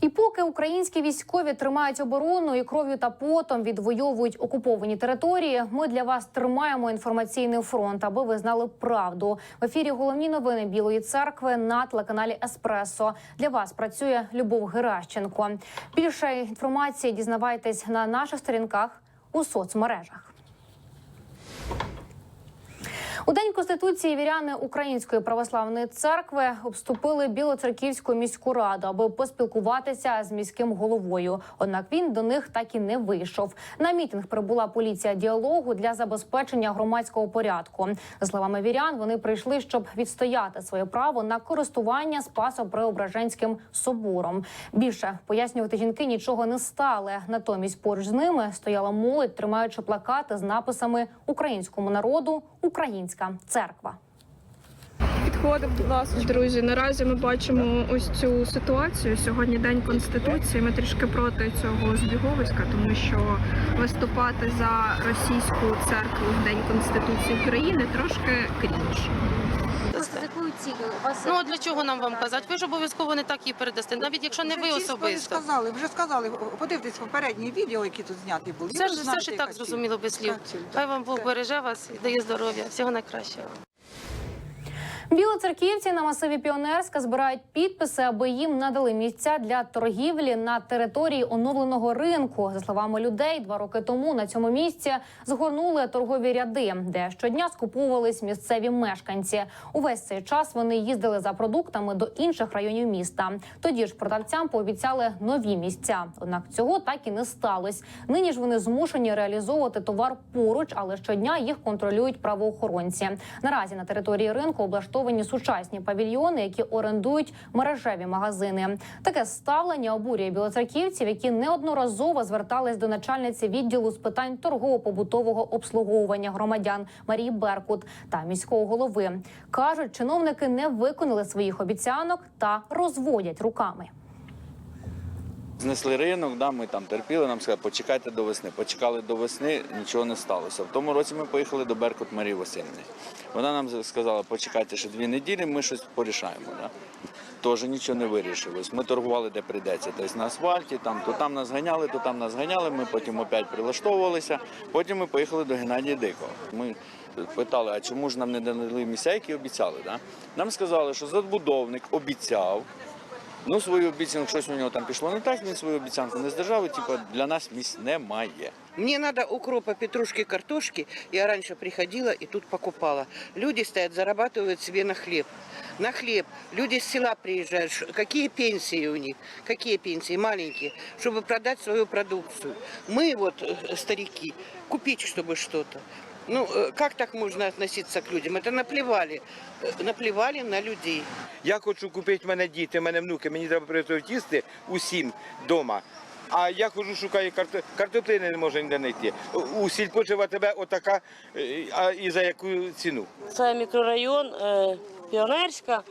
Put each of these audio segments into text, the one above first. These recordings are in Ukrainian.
І поки українські військові тримають оборону і кров'ю та потом відвоюють окуповані території, ми для вас тримаємо інформаційний фронт, аби ви знали правду. В ефірі головні новини Білої церкви на телеканалі Еспресо. Для вас працює Любов Геращенко. Більше інформації дізнавайтесь на наших сторінках у соцмережах. У день конституції віряни Української православної церкви обступили Білоцерківську міську раду, аби поспілкуватися з міським головою. Однак він до них так і не вийшов. На мітинг прибула поліція діалогу для забезпечення громадського порядку. За словами вірян, вони прийшли, щоб відстояти своє право на користування Спасо-Преображенським собором. Більше пояснювати жінки нічого не стали. Натомість поруч з ними стояла молодь, тримаючи плакати з написами Українському народу Українська церква. Підходимо до нас. Друзі, наразі ми бачимо ось цю ситуацію. Сьогодні день конституції. Ми трішки проти цього збіговиська, тому що виступати за російську церкву в день конституції України трошки крінж. У вас Ну а для чого нам вам казати? Ви ж обов'язково не так її передасте, навіть якщо не ви Вже особисто. сказали, вже сказали. Подивитесь попередні відео, які тут зняті були. Ви ж все знаєте, ж і яка так ціль. зрозуміло без слів. Яка ціль, Хай вам Бог береже вас і дає здоров'я. Всього найкращого. Білоцерківці на масиві Піонерська збирають підписи, аби їм надали місця для торгівлі на території оновленого ринку. За словами людей, два роки тому на цьому місці згорнули торгові ряди, де щодня скуповувались місцеві мешканці. Увесь цей час вони їздили за продуктами до інших районів міста. Тоді ж продавцям пообіцяли нові місця. Однак цього так і не сталося. Нині ж вони змушені реалізовувати товар поруч, але щодня їх контролюють правоохоронці. Наразі на території ринку облаштовані сучасні павільйони, які орендують мережеві магазини. Таке ставлення обурює білоцерківців, які неодноразово звертались до начальниці відділу з питань торгово-побутового обслуговування громадян Марії Беркут та міського голови. кажуть, чиновники не виконали своїх обіцянок та розводять руками. Знесли ринок, да, ми там терпіли, нам сказали, почекайте до весни. Почекали до весни, нічого не сталося. В тому році ми поїхали до Беркут Марії Васильівни. Вона нам сказала, почекайте ще дві неділі, ми щось порішаємо. Да. Теж нічого не вирішилось. Ми торгували де прийдеться. Тобто на асфальті, там, то там нас ганяли, то там нас ганяли, ми потім опять прилаштовувалися. Потім ми поїхали до Геннадія Дикого. Ми питали, а чому ж нам не дали місця, які обіцяли? Да? Нам сказали, що забудовник обіцяв. Ну, свою обіцянку, щось у нього там пішло не так, він свою обіцянку не здержав, і типу, для нас місць немає. Мне надо укропа, петрушки, картошки. Я раньше приходила и тут покупала. Люди стоят, зарабатывают себе на хлеб. На хлеб. Люди с села приезжают. Ш- Какие пенсии у них? Какие пенсии? Маленькие. Чтобы продать свою продукцию. Мы вот, э, старики, купить, чтобы что-то. Ну, э, как так можно относиться к людям? Это наплевали. Э, Наплевали на людей. Я хочу купити в мене діти, в мене внуки, мені треба приготувати їсти усім вдома. А я хожу, шукаю карто... картоплини не можу ніде знайти. У сільпо живе тебе отака, е, а і за яку ціну? Це мікрорайон е, Піонерська,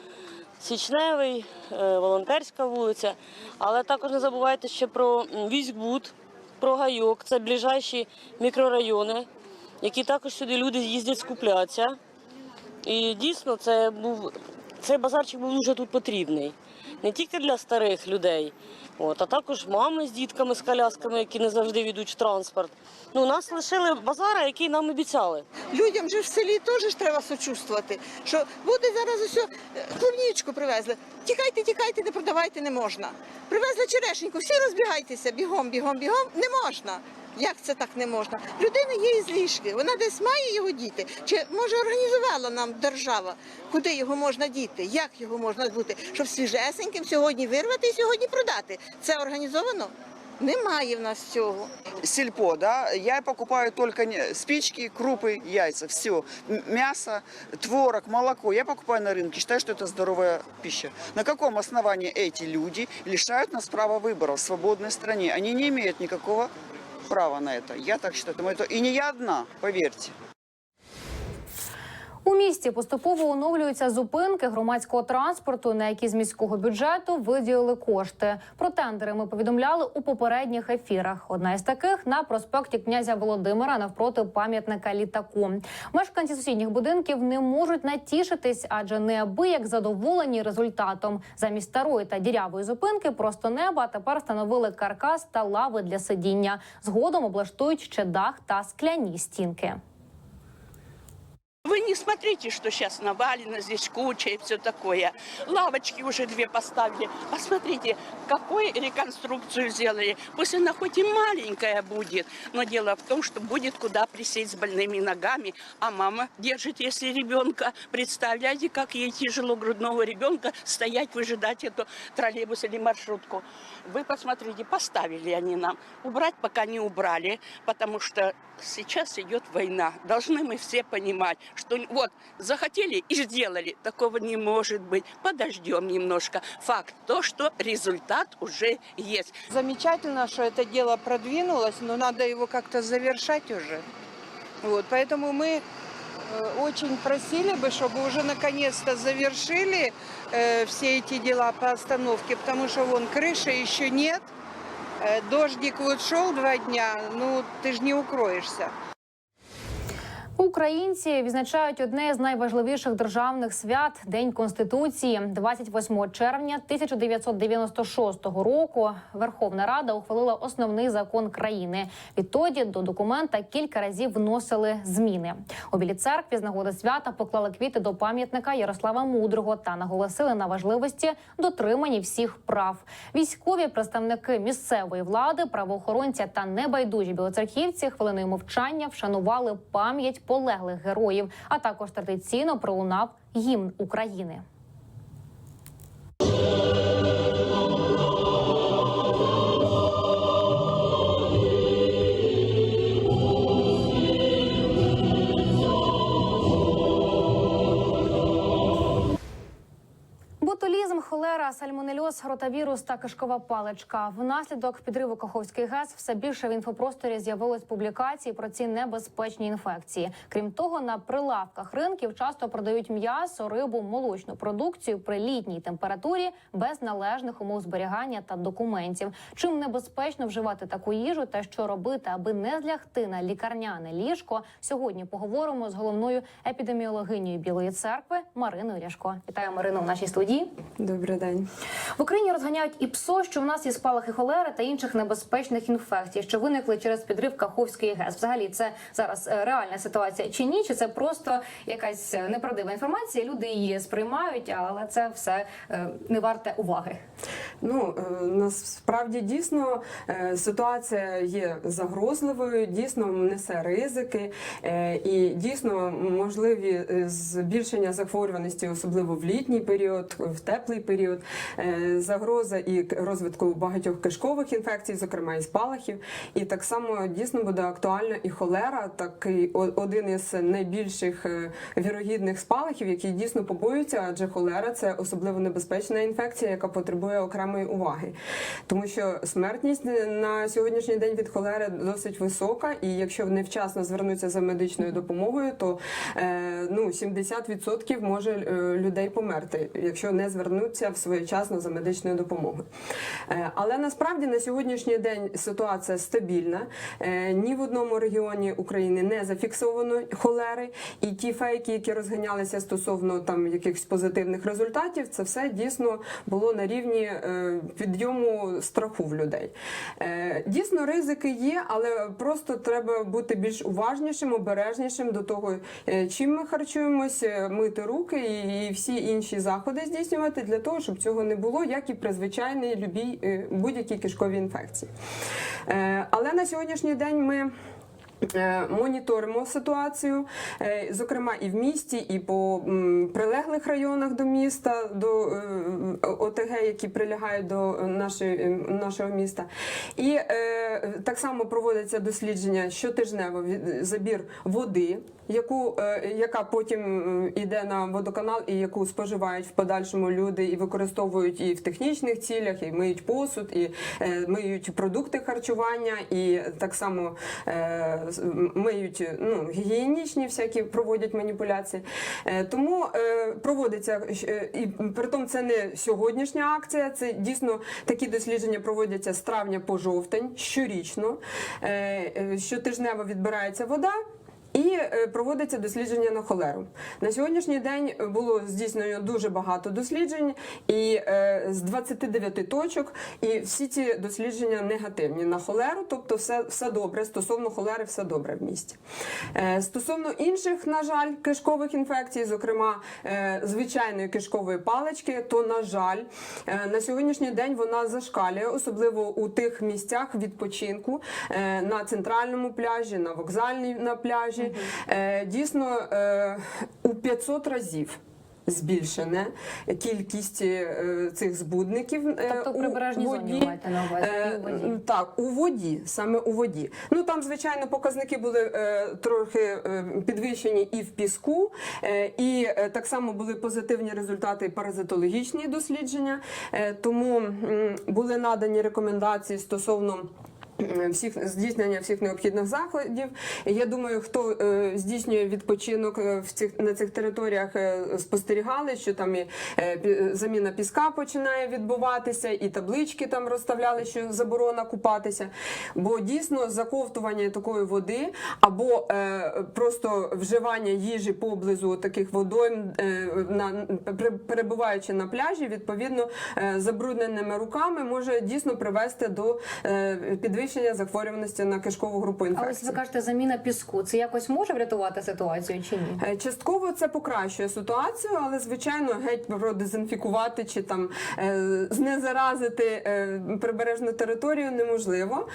Січневий, е, Волонтерська вулиця. Але також не забувайте ще про м, Військбуд, про Гайок. Це ближайші мікрорайони, які також сюди люди їздять скуплятися. І дійсно це був цей базарчик був дуже тут потрібний. Не тільки для старих людей, от, а також мами з дітками, з колясками, які не завжди ведуть в транспорт. Ну, нас лишили базара, який нам обіцяли. Людям же в селі теж треба сочувствувати, що буде зараз усе клубнічку привезли. Тікайте, тікайте, не продавайте не можна. Привезли черешеньку, всі розбігайтеся, бігом, бігом, бігом. Не можна. Як це так не можна? Людина є із ліжки, вона десь має його діти. Чи може організувала нам держава, куди його можна діти, як його можна збути, щоб свіжесеньким сьогодні вирвати і сьогодні продати. Це організовано? Немає в нас цього. сельпо, да, я покупаю только не- спички, крупы, яйца, все. Мясо, творог, молоко. Я покупаю на рынке, считаю, что это здоровая пища. На каком основании эти люди лишают нас права выбора в свободной стране? Они не имеют никакого права на это. Я так считаю. Это- И не я одна, поверьте. У місті поступово оновлюються зупинки громадського транспорту, на які з міського бюджету виділили кошти. Про тендери ми повідомляли у попередніх ефірах. Одна із таких на проспекті князя Володимира навпроти пам'ятника літаку. Мешканці сусідніх будинків не можуть натішитись, адже неабияк задоволені результатом. Замість старої та дірявої зупинки просто неба тепер встановили каркас та лави для сидіння. Згодом облаштують ще дах та скляні стінки. Вы не смотрите, что сейчас навалено, здесь куча и все такое. Лавочки уже две поставили. Посмотрите, какую реконструкцию сделали. Пусть она хоть и маленькая будет, но дело в том, что будет куда присесть с больными ногами. А мама держит, если ребенка. Представляете, как ей тяжело грудного ребенка стоять, выжидать эту троллейбус или маршрутку. Вы посмотрите, поставили они нам. Убрать пока не убрали, потому что сейчас идет война. Должны мы все понимать, что вот захотели и сделали. Такого не может быть. Подождем немножко. Факт то, что результат уже есть. Замечательно, что это дело продвинулось, но надо его как-то завершать уже. Вот, поэтому мы э, очень просили бы, чтобы уже наконец-то завершили э, все эти дела по остановке, потому что вон крыши еще нет. Э, Дождик вот шел два дня, ну ты же не укроешься. Українці відзначають одне з найважливіших державних свят День Конституції. 28 червня 1996 року Верховна Рада ухвалила основний закон країни. Відтоді до документа кілька разів вносили зміни. У білій церкві з нагоди свята поклали квіти до пам'ятника Ярослава Мудрого та наголосили на важливості дотримання всіх прав. Військові представники місцевої влади, правоохоронця та небайдужі білоцерківці хвилиною мовчання вшанували пам'ять полеглих героїв, а також традиційно пролунав гімн України. Ботулізм, холера, сальмонельоз, ротавірус та кишкова паличка. Внаслідок підриву Каховський ГЕС все більше в інфопросторі з'явилось публікацій про ці небезпечні інфекції. Крім того, на прилавках ринків часто продають м'ясо, рибу, молочну продукцію при літній температурі без належних умов зберігання та документів. Чим небезпечно вживати таку їжу та що робити, аби не злягти на лікарняне ліжко. Сьогодні поговоримо з головною епідеміологинею Білої церкви Мариною Ляшко. Вітаю Марину в нашій студії. Добрий день. В Україні розганяють і ПСО, що в нас є спалахи холери та інших небезпечних інфекцій, що виникли через підрив Каховської ГЕС. Взагалі, це зараз е, реальна ситуація чи ні? Чи це просто якась е, неправдива інформація? Люди її сприймають, але це все е, не варте уваги. Ну насправді дійсно ситуація є загрозливою, дійсно несе ризики, і дійсно можливі збільшення захворюваності, особливо в літній період, в теплий період, е, загроза і розвитку багатьох кишкових інфекцій, зокрема і спалахів. І так само дійсно буде актуальна і холера, такий один із найбільших е, вірогідних спалахів, які дійсно побоюються, адже холера це особливо небезпечна інфекція, яка потребує окремої уваги. Тому що смертність на сьогоднішній день від холери досить висока, і якщо невчасно звернуться за медичною допомогою, то е, ну 70% може людей померти, якщо не звернуться своєчасно за медичною допомогою. Е, але насправді на сьогоднішній день ситуація стабільна. Е, ні в одному регіоні України не зафіксовано холери, і ті фейки, які розганялися стосовно там якихось позитивних результатів, це все дійсно було на рівні е, підйому страху в людей. Дійсно, ризики є, але просто треба бути більш уважнішим, обережнішим до того, чим ми харчуємось, е, мити руки і всі інші заходи здійснювати для того, щоб цього не було, як і при звичайній е, будь-якій кишковій інфекції. Е, але на сьогоднішній день ми. Е, Моніторимо ситуацію, зокрема і в місті, і по прилеглих районах до міста, до ОТГ, які прилягають до нашого міста. І так само проводяться дослідження щотижнево забір води яку е, яка потім е, йде на водоканал і яку споживають в подальшому люди і використовують і в технічних цілях, і миють посуд, і е, миють продукти харчування, і так само е, миють ну, гігієнічні всякі проводять маніпуляції. Тому проводиться і притом це не сьогоднішня акція, це дійсно такі дослідження проводяться з травня по жовтень щорічно. Щотижнево відбирається вода. І е, проводиться дослідження на холеру. На сьогоднішній день було здійснено дуже багато досліджень, і е, з 29 точок, і всі ці дослідження негативні на холеру, тобто все, все добре. Стосовно холери, все добре в місті. Е, стосовно інших, на жаль, кишкових інфекцій, зокрема звичайної кишкової палички, то на жаль, на сьогоднішній день вона зашкалює, особливо у тих місцях відпочинку на центральному пляжі, на вокзальній на пляжі. Е, Дійсно е, у 500 разів. Збільшена кількість е, цих збудників Тобто в у прибережній зоні маєте на увазі, у воді. так, у воді, саме у воді. Ну там, звичайно, показники були трохи підвищені і в піску, і так само були позитивні результати паразитологічні дослідження. Тому були надані рекомендації стосовно. Всіх здійснення всіх необхідних заходів. Я думаю, хто е, здійснює відпочинок е, в цих на цих територіях, е, спостерігали, що там і заміна піска починає відбуватися, і таблички там розставляли, що заборона купатися. Бо дійсно заковтування такої води або просто вживання їжі поблизу таких водойм, на перебуваючи на пляжі, відповідно забрудненими руками може дійсно привести до е, підвищення захворюваності на кишкову групу А ось ви кажете, заміна піску. Це якось може врятувати ситуацію чи ні? Е, Частково це покращує ситуацію, але звичайно геть продезінфікувати чи там е, знезаразити е, прибережну територію неможливо.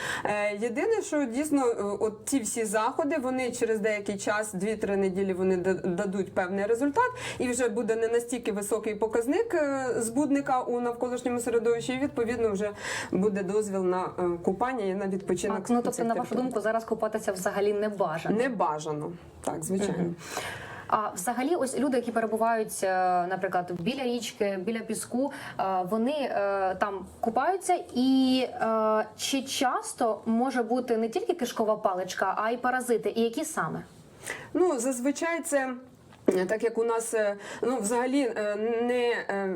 Єдине, що дійсно, от ці всі заходи, вони через деякий час, 2-3 неділі, вони дадуть певний результат, і вже буде не настільки високий показник збудника у навколишньому середовищі. І відповідно вже буде дозвіл на купання і на відпочинок. А, ну тобто, на вашу думку, зараз купатися взагалі не бажано. не бажано. Так, звичайно. А взагалі, ось люди, які перебувають, е, наприклад, біля річки, біля піску, е, вони е, там купаються, і чи часто може бути не тільки кишкова паличка, а й паразити, і які саме? Ну, зазвичай це. Так як у нас е, ну взагалі е, не е,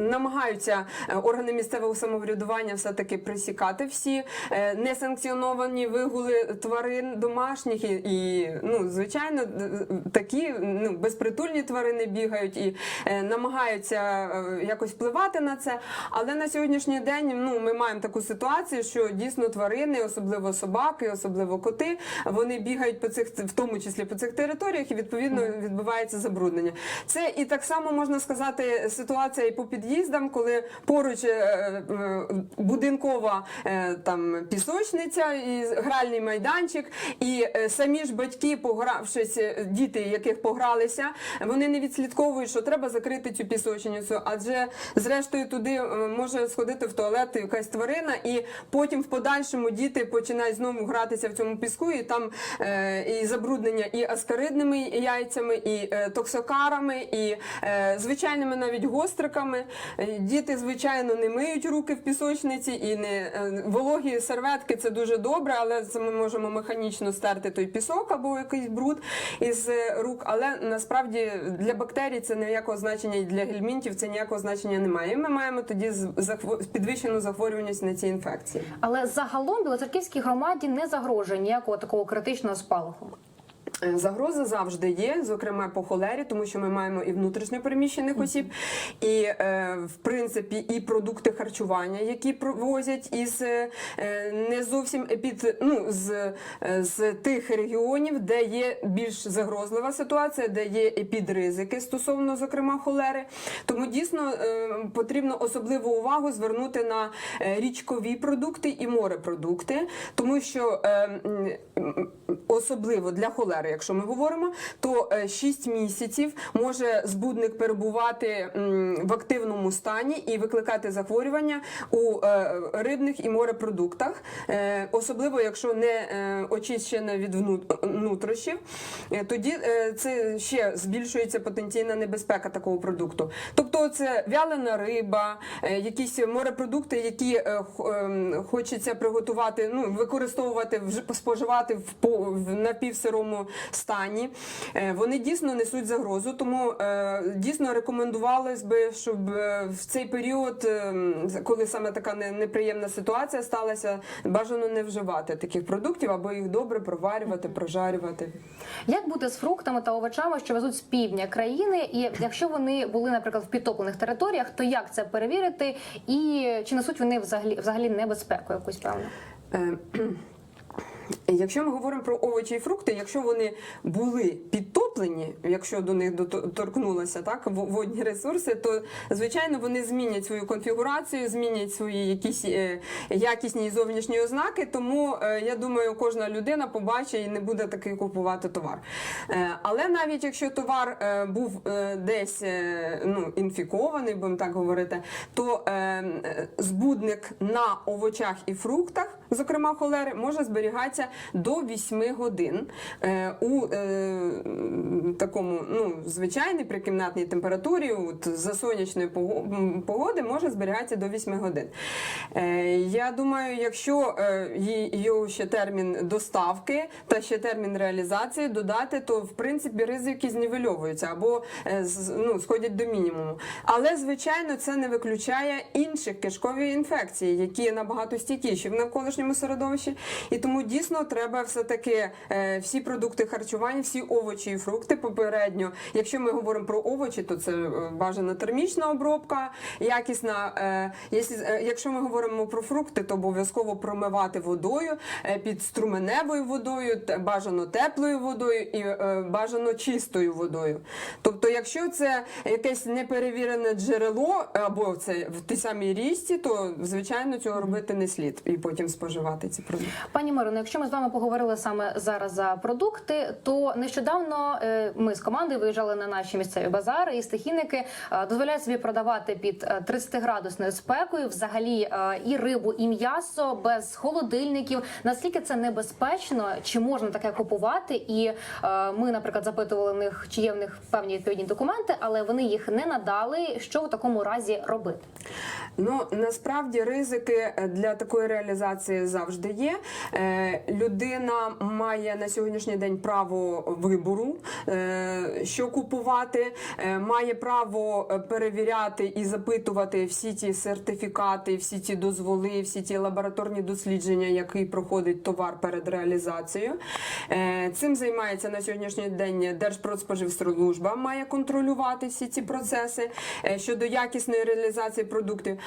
намагаються органи місцевого самоврядування все таки присікати всі несанкціоновані вигули тварин домашніх і, і ну звичайно такі ну безпритульні тварини бігають і намагаються якось впливати на це. Але на сьогоднішній день ну ми маємо таку ситуацію, що дійсно тварини, особливо собаки, особливо коти, вони бігають по цих в тому числі по цих територіях, і відповідно відбувається забруднення. Це і так само можна сказати ситуація і по під'їздам, коли поруч е, е, будинкова е, там пісочниця і гральний майданчик, і самі ж батьки, погравшись, діти, яких погралися, вони не відслідковують, що треба закрити цю пісочницю, адже зрештою туди може сходити в туалет якась тварина, і потім в подальшому діти починають знову гратися в цьому піску, і там і забруднення і аскаридними яйцями, і е, токсокарами, і е, звичайними навіть гостриками. Е, Діти, звичайно, не миють руки в пісочниці і не вологі серветки це дуже добре, але це ми можемо механічно стерти той пісок або якийсь бруд із рук. Але насправді для бактерій це ніякого значення і для гельмінтів це ніякого значення немає. І ми маємо тоді підвищену захворюваність на ці інфекції. Але загалом Білоцерківській громаді не загрожує ніякого такого критичного спалаху. Е, Загроза завжди є, зокрема по холері, тому що ми маємо і внутрішньопереміщених осіб, і е, в принципі і продукти харчування, які провозять із е, не зовсім під ну з, з тих регіонів, де є більш загрозлива ситуація, де є підризики стосовно зокрема холери. Тому дійсно потрібно особливу увагу звернути на річкові продукти і морепродукти, тому що особливо для холери. Холери, якщо ми говоримо, то 6 місяців може збудник перебувати в активному стані і викликати захворювання у е, рибних і морепродуктах, Е, особливо якщо не е, очищена від вну- нутрощів, Е, тоді е, це ще збільшується потенційна небезпека такого продукту. Тобто це вялена риба, е, якісь морепродукти, які е, ем, хочеться приготувати, ну використовувати споживати в по- в напівсирому стані. Е, Вони дійсно несуть загрозу, тому е, дійсно рекомендувалось би, щоб е, в цей період, коли саме така неприємна ситуація сталася, бажано не вживати таких продуктів, або їх добре проварювати, прожарювати. Як буде з фруктами та овочами, що везуть з півдня країни, і якщо вони були, наприклад, в підтоплених територіях, то як це перевірити, і чи несуть вони взагалі взагалі небезпеку якусь певну? Якщо ми говоримо про овочі і фрукти, якщо вони були підтоплені, якщо до них дото- так водні ресурси, то звичайно вони змінять свою конфігурацію, змінять свої якісь е, якісні і зовнішні ознаки. Тому е, я думаю, кожна людина побачить і не буде таки купувати товар. Е, Але навіть якщо товар був десь ну, інфікований, будемо так говорити, то збудник на овочах і фруктах, зокрема холери, може зберігатися до 8 годин е, у е, такому ну, звичайній прикімнатній температурі, от, за сонячної погоди може зберігатися до 8 годин. Е, я думаю, якщо його ще термін доставки та ще термін реалізації додати, то в принципі ризики знівельовуються або ну, сходять до мінімуму. Але звичайно, це не виключає інших кишкові інфекцій, які набагато стійкіші в навколишньому середовищі. І тому дійсно треба все-таки е, всі продукти харчування, всі овочі і фрукти попередньо. Якщо ми говоримо про овочі, то це е, бажана термічна обробка, якісна. е, якщо- ми говоримо про фрукти, то обов'язково промивати водою під струменевою водою, бажано теплою водою і бажано чистою водою. Тобто, якщо це якесь неперевірене джерело або це в тій самій річці, то звичайно цього робити не слід і потім споживати ці продукти. Пані Марино, якщо ми з вами поговорили саме зараз за продукти, то нещодавно е, ми з командою виїжджали на наші місцеві базари, і стихійники е, дозволяють собі продавати під е, 30-градусною спекою взагалі е, і рибу, і м'ясо без холодильників. Наскільки це небезпечно? Чи можна таке купувати? І е, ми, наприклад, запитували в них, чи є в них певні відповідні документи, але вони їх не надали. Що в такому разі робити? Ну насправді ризики е, для такої реалізації завжди є. Е, людина має на сьогоднішній день право вибору, е, що купувати, е, має право перевіряти і запитувати всі ті сертифікати, всі ті дозволи, всі ті лабораторні дослідження, які проходить товар перед реалізацією. Цим займається на сьогоднішній день Держпродспоживслужба, має контролювати всі ці процеси щодо якісної реалізації продуктів.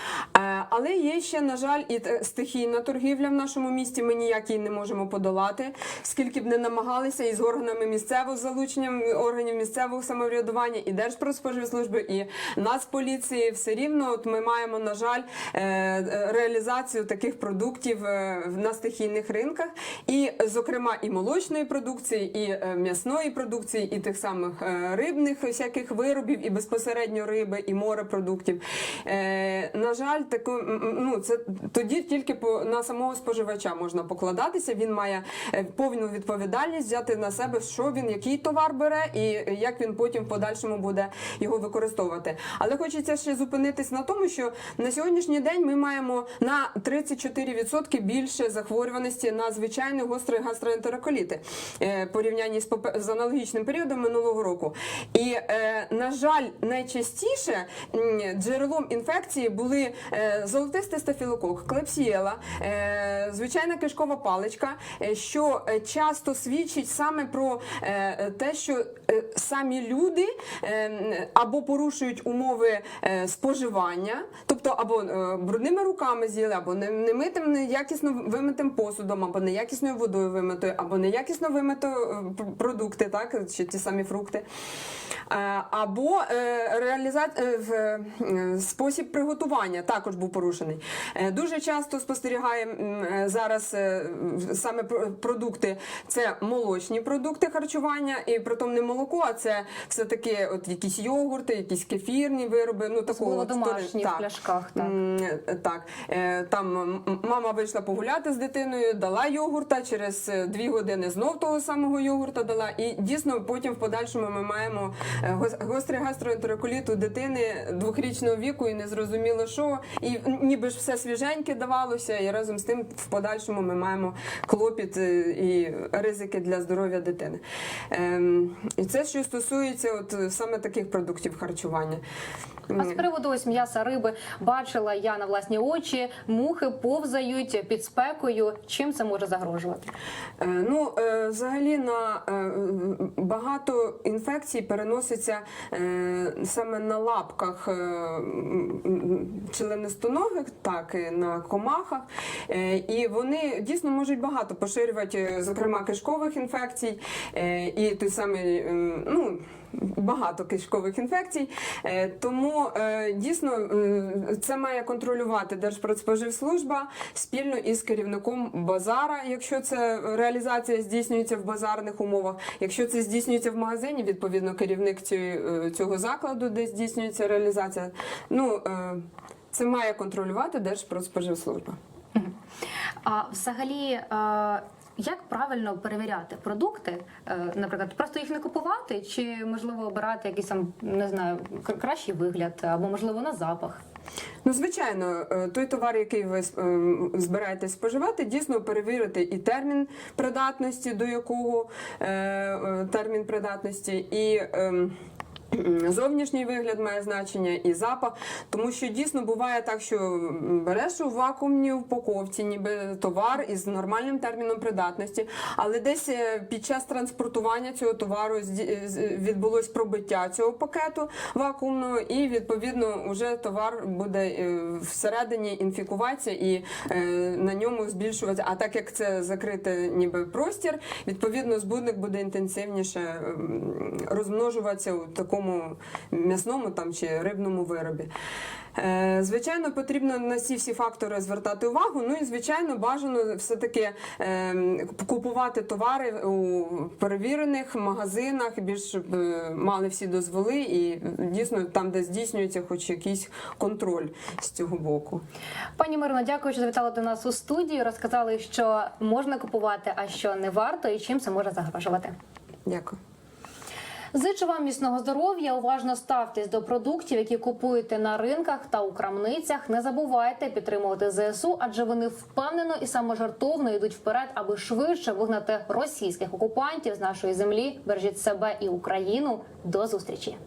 Але є ще, на жаль, і стихійна торгівля в нашому місті. Ми ніяк її не можемо подолати, скільки б не намагалися і з органами місцевого з залученням органів місцевого самоврядування, і Держпродспоживслужби, і Нацполіції. Все рівно от ми маємо, на жаль, е, е, реалізацію таких продуктів е, на стихійних ринках, і, зокрема, і молочної продукції, і м'ясної продукції, і тих самих рибних всяких виробів, і безпосередньо риби, і морепродуктів. На жаль, м, ну, це тоді тільки по на самого споживача можна покладатися. Він має е, повну відповідальність взяти на себе, що він, який товар бере, і як він потім в подальшому буде його використовувати. Але хочеться ще зупинитись на тому, що на сьогоднішній день ми маємо на 34% більше захворюваності на звичайний гострий гастроентероколіти е, порівнянні з, з аналогічним періодом минулого року. І, е, на жаль, найчастіше джерелом інфекції були золотистий стафілокок, клепсієла, звичайна кишкова паличка, е, що е, часто свідчить саме про е, те, що е, самі люди е, або порушують умови е, споживання, тобто або е, брудними руками з'їли, або не- немитим, неякісно вимитим посудом, або неякісною водою вимитою, або неякісно вимито е, продукти, так чи ті самі фрукти. Е, Або е, реаліза... е, е, спосіб приготування також був порушений. Е, Дуже часто спостерігаємо е, зараз е, саме продукти, це молочні продукти харчування, і притом не молоко, а це все-таки от якісь йогурти, якісь кефірні вироби. Ну такого домашні так. в пляшках. Так. Так, Е, там мама вийшла погуляти з дитиною, дала йогурта, через е, дві години знов того самого йогурта дала. І дійсно потім в подальшому ми маємо е, гострий гастроентероколіт у дитини двохрічного віку і не зрозуміло що. І ніби ж все свіженьке давалося, і разом з тим в подальшому ми маємо клопіт е, і ризики для здоров'я дитини. Ем, І це що стосується от е, саме таких продуктів харчування. А з приводу ось м'яса риби бачила я на власні очі, мухи повзають під спекою. Чим це може загрожувати? Е, Ну, е, взагалі на е, багато інфекцій переноситься е, саме на лапках е, членистоногих, так і на комахах. Е, І вони дійсно можуть багато поширювати, е, зокрема, кишкових інфекцій е, і той самий, ну. Багато кишкових інфекцій, тому дійсно це має контролювати Держпродспоживслужба спільно із керівником базара, якщо це реалізація здійснюється в базарних умовах. Якщо це здійснюється в магазині, відповідно керівник цього закладу, де здійснюється реалізація. Ну це має контролювати Держпродспоживслужба. А взагалі, е, як правильно перевіряти продукти? Е, Наприклад, просто їх не купувати, чи можливо обирати якийсь там не знаю кращий вигляд, або можливо на запах? Ну, звичайно, е, той товар, який ви е, збираєтесь споживати, дійсно перевірити і термін придатності, до якого термін придатності, і ем, Зовнішній вигляд має значення і запах, тому що дійсно буває так, що береш у вакуумній упаковці, ніби товар із нормальним терміном придатності, але десь е, під час транспортування цього товару відбулось пробиття цього пакету вакуумного, і відповідно вже товар буде е, всередині інфікуватися і е, на ньому збільшуватися. А так як це закритий ніби простір, відповідно збудник буде інтенсивніше розмножуватися у такому м'ясному там чи рибному виробі. Е, Звичайно, потрібно на ці всі фактори звертати увагу. Ну і звичайно, бажано все-таки е, купувати товари у перевірених магазинах, більш е, мали всі дозволи, і дійсно там, де здійснюється хоч якийсь контроль з цього боку. Пані Мирино, дякую, що завітали до нас у студію. Розказали, що можна купувати, а що не варто, і чим це може загрожувати. Дякую. Зичу вам міцного здоров'я. Уважно ставтесь до продуктів, які купуєте на ринках та у крамницях. Не забувайте підтримувати ЗСУ, адже вони впевнено і саможартовно йдуть вперед, аби швидше вигнати російських окупантів з нашої землі. Бережіть себе і Україну. До зустрічі.